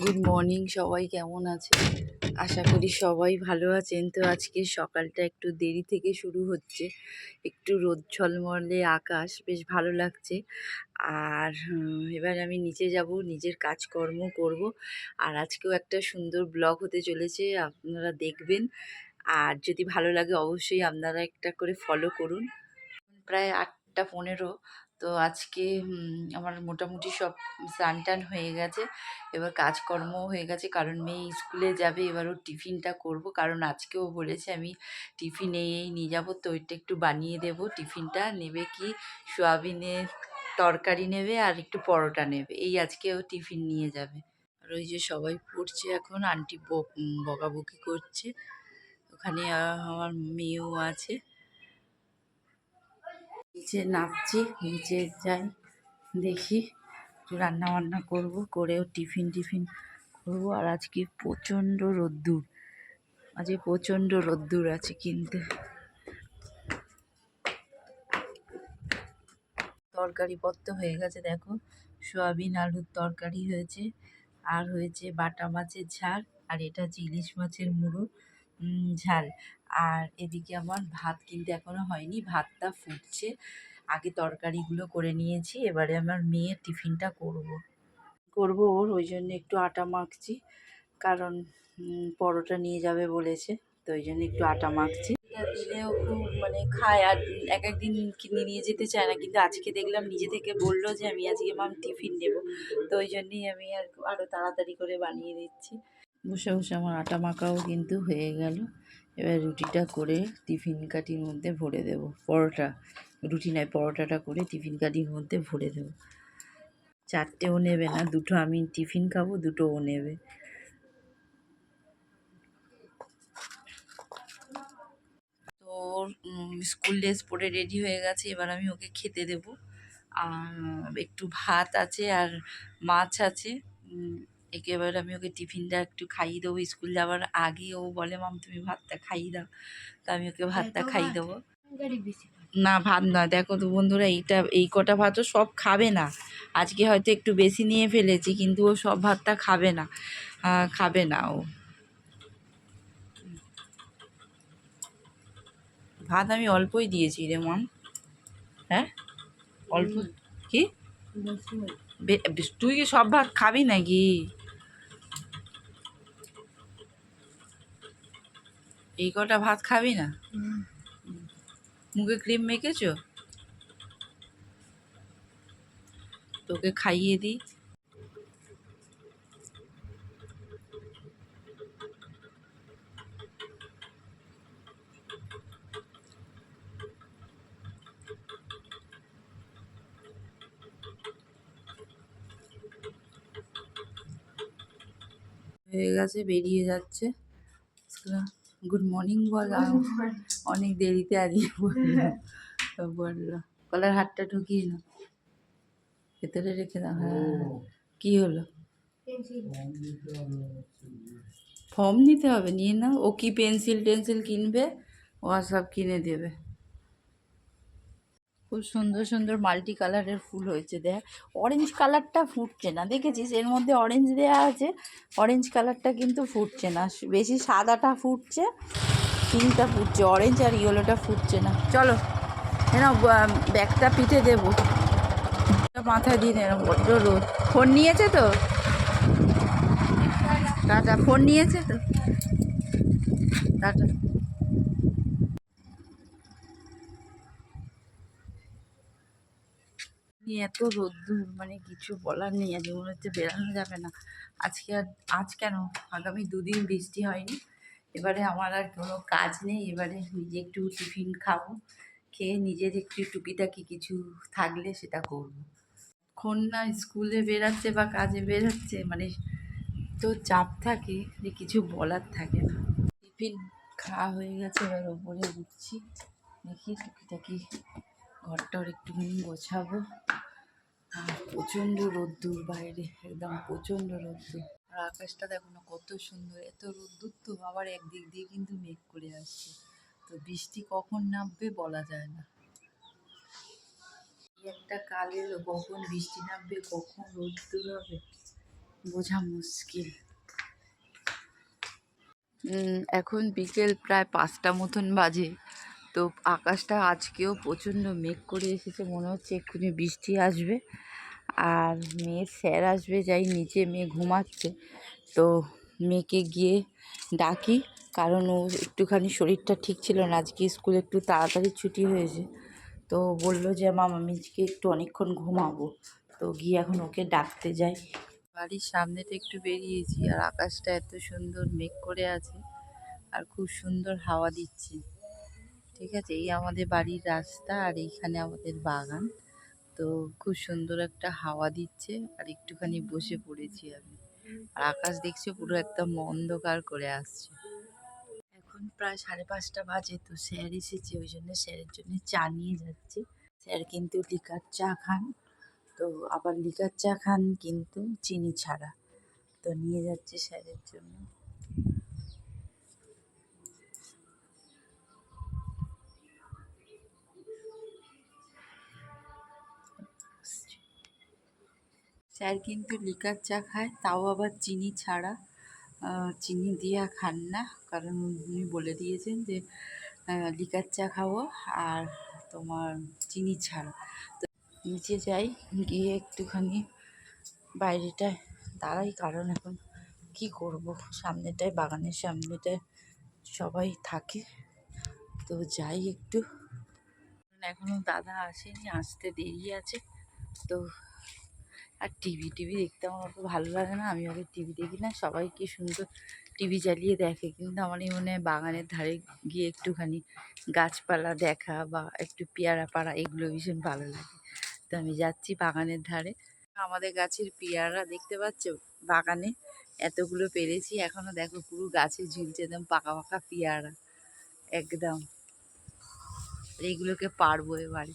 Good morning সবাই কেমন আছে? আশা করি সবাই ভালো আছেন। তো আজকে সকালটা একটু দেরি থেকে শুরু হচ্ছে। একটু রোদ ঝলমলে আকাশ, বেশ ভালো লাগছে। আর এবার আমি নিচে যাব, নিজের কাজকর্ম করব। আর আজকেও একটা সুন্দর ব্লগ হতে চলেছে, আপনারা দেখবেন। আর যদি ভালো লাগে অবশ্যই আপনারা একটা করে ফলো করুন। প্রায় আটটা পনেরো। তো আজকে আমার মোটামুটি সব স্নান টান হয়ে গেছে। এবার কাজকর্ম হয়ে গেছে, কারণ মেয়ে স্কুলে যাবে, এবার ওর টিফিনটা করব। কারণ আজকেও বলেছে আমি টিফিন এই নিয়ে যাব, তো ওইটা একটু বানিয়ে দেব। টিফিনটা নেবে কি? সোয়াবিনের তরকারি নেবে আর একটু পরোটা নেবে। এই আজকে ও টিফিন নিয়ে যাবে। আর ওই যে সবাই পড়ছে এখন, আন্টি বক- বকাবকি করছে। ওখানে আমার মেয়েও আছে। নিচে নামছি নিচে যাই, দেখি রান্না বান্না করব, করেও টিফিন টিফিন করব। আর আজকে প্রচণ্ড রোদ্দুর, আজকে প্রচণ্ড রোদ্দুর আছে কিন্তু। তরকারি পত্র হয়ে গেছে, দেখো। সোয়াবিন, আলুর তরকারি হয়েছে, আর হয়েছে বাটা মাছের ঝাল, আর এটা হচ্ছে ইলিশ মাছের মুড়ো। ঝাল। আর এদিকে আমার ভাত কিন্তু এখনও হয়নি, ভাতটা ফুটছে। আগে তরকারিগুলো করে নিয়েছি, এবারে আমার মেয়ের টিফিনটা করব। করব ওর, ওই জন্য একটু আটা মাখছি। কারণ পরোটা নিয়ে যাবে বলেছে, তো ওই জন্য একটু আটা মাখছি। দিলেও খুব মানে খায়, আর এক একদিন কিনে নিয়ে যেতে চায় না, কিন্তু আজকে দেখলাম নিজে থেকে বলল যে আমি আজকে, মাম, টিফিন নেব। তো ওই জন্যই আমি আর আরও তাড়াতাড়ি করে বানিয়ে দিচ্ছি। বসে বসে আমার আটা মাখাও কিন্তু হয়ে গেল। এবার রুটিটা করে টিফিন কাঠির মধ্যে ভরে দেব। পরোটা, রুটি নয়, পরোটাটা করে টিফিন কাঠির মধ্যে ভরে দেব। চারটেও নেবে না, দুটো আমি টিফিন খাব দুটো ও নেবে। তো ওর স্কুল ড্রেস পরে রেডি হয়ে গেছে, এবার আমি ওকে খেতে দেব। আর, একটু ভাত আছে আর মাছ আছে। উম, একে এবার আমি ওকে টিফিনটা একটু খাইয়ে দেবো স্কুল যাওয়ার আগে ও বলে মাম তুমি ভাতটা খাইয়ে দাও। তো আমি ওকে ভাতটা খাইয়ে দেবো। না ভাত না দেখো তো বন্ধুরা এইটা এই কটা ভাতও সব খাবে না। আজকে হয়তো একটু বেশি নিয়ে ফেলেছি কিন্তু ও সব ভাতটা খাবে না। খাবে না ও। ভাত আমি অল্পই দিয়েছি রে মাম। হ্যাঁ? অল্প? কি? তুই কি সব ভাত খাবি নাকি? এই কটা ভাত খাবি না? মুখে ক্রিম মেখেছ? তোকে খাইয়ে দিই। হয়ে গেছে, বেরিয়ে যাচ্ছে। গুড মর্নিং বলা অনেক দেরিতে আজকে বলল। বলল কলার হাতটা ঢুকিয়ে না ভেতরে রেখে দাও। হ্যাঁ। কী হলো? ফর্ম নিতে হবে নিয়ে নাও। ও কি পেন্সিল টেন্সিল কিনবে? ও সব কিনে দেবে। খুব সুন্দর সুন্দর মাল্টি কালারের ফুল হয়েছে দেখ। অরেঞ্জ কালারটা ফুটছে না, দেখেছিস? এর মধ্যে অরেঞ্জ দেওয়া আছে অরেঞ্জ কালারটা কিন্তু ফুটছে না। বেশি সাদাটা ফুটছে পিঙ্কটা ফুটছে অরেঞ্জ আর ইয়েলোটা ফুটছে না। চলো এনা ব্যাগটা পিঠে দেবো। মাথায় দিয়ে নে বড্ড রোদ। ফোন নিয়েছে তো? টাটা ফোন নিয়েছে তো? টাটা এত রোদ্দুর মানে কিছু বলার নেই, আজ মনে হচ্ছে বেরানো যাবে না। আজকে আর, আজ কেন? আগামী দুদিন বৃষ্টি হয়নি। এবারে আমার আর কোনো কাজ নেই, এবারে নিজে একটু টিফিন খাব, খেয়ে নিজের একটু টুকিটাকি কিছু থাকলে সেটা করব। এখন না স্কুলে বেরাচ্ছে বা কাজে বেরাচ্ছে মানে তো চাপ থাকে, যে কিছু বলার থাকে না। টিফিন খাওয়া হয়ে গেছে, এবার ওপরে উঠছি, দেখি টুকিটাকি ঘরটার একটুখানি গোছাবো। আর প্রচণ্ড রোদ্দুর বাইরে, একদম প্রচণ্ড রোদ্দুর। আর আকাশটা দেখো না কত সুন্দর, এত রোদ্দুর তো আবার একদিক দিয়ে কিন্তু মেঘ করে আসছে। তো বৃষ্টি কখন নামবে বলা যায় না। একটা কালের কখন বৃষ্টি নামবে, কখন রোদ্দুর হবে, বোঝা মুশকিল। এখন বিকেল প্রায় পাঁচটা মতন বাজে। তো আকাশটা আজকেও প্রচণ্ড মেঘ করে এসেছে, মনে হচ্ছে এক্ষুনি বৃষ্টি আসবে। আর মেয়ের স্যার আসবে, যাই নিচে মেয়ে ঘুমাচ্ছে। তো মেয়েকে গিয়ে ডাকি, কারণ ও একটুখানি শরীরটা ঠিক ছিল না। আজকে স্কুল একটু তাড়াতাড়ি ছুটি হয়েছে। তো বলল যে, মাম, আমি আজকে একটু অনেকক্ষণ ঘুমাবো। তো গিয়ে এখন ওকে ডাকতে যাই। বাড়ির সামনেটা একটু বেরিয়েছি, আর আকাশটা এত সুন্দর মেঘ করে আছে, আর খুব সুন্দর হাওয়া দিচ্ছে। ঠিক আছে? এই আমাদের বাড়ির রাস্তা আর এইখানে আমাদের বাগান। তো খুব সুন্দর একটা হাওয়া দিচ্ছে আর একটুখানি বসে পড়েছি আমি। আর আকাশ দেখছি পুরো একদম অন্ধকার করে আসছে। এখন প্রায় সাড়ে পাঁচটা বাজে, তো স্যার এসেছে, ওই জন্য স্যারের জন্য চা নিয়ে যাচ্ছি। স্যার কিন্তু লিকার চা খান, তো আবার লিকার চা খান কিন্তু চিনি ছাড়া। তো নিয়ে যাচ্ছে স্যারের জন্য। স্যার কিন্তু লিকার চা খায়, তাও আবার চিনি ছাড়া। চিনি দিয়া খান না, কারণ উনি বলে দিয়েছেন যে লিকার চা খাব আর তোমার চিনি ছাড়া। তো নিচে যাই, গিয়ে একটুখানি বাইরেটায় দাঁড়াই, কারণ এখন কি করব? সামনেটায়, বাগানের সামনেটায় সবাই থাকে। তো যাই একটু। এখনও দাদা আসেনি, আসতে দেরি আছে। তো আর টিভি টিভি দেখতে আমার অত ভালো লাগে না। আমি আগে টিভি দেখি না। সবাই কি সুন্দর টিভি চালিয়ে দেখে। কিন্তু আমার এই মনে হয় বাগানের ধারে গিয়ে একটুখানি গাছপালা দেখা বা একটু পেয়ারা পাড়া, এগুলো ভীষণ ভালো লাগে। তো আমি যাচ্ছি বাগানের ধারে। আমাদের গাছের পেয়ারা দেখতে পাচ্ছ? বাগানে এতগুলো পেরেছি। এখনও দেখো পুরো গাছে ঝুলছে একদম পাকা পাকা পেয়ারা। একদম। এইগুলোকে পারব এবারে।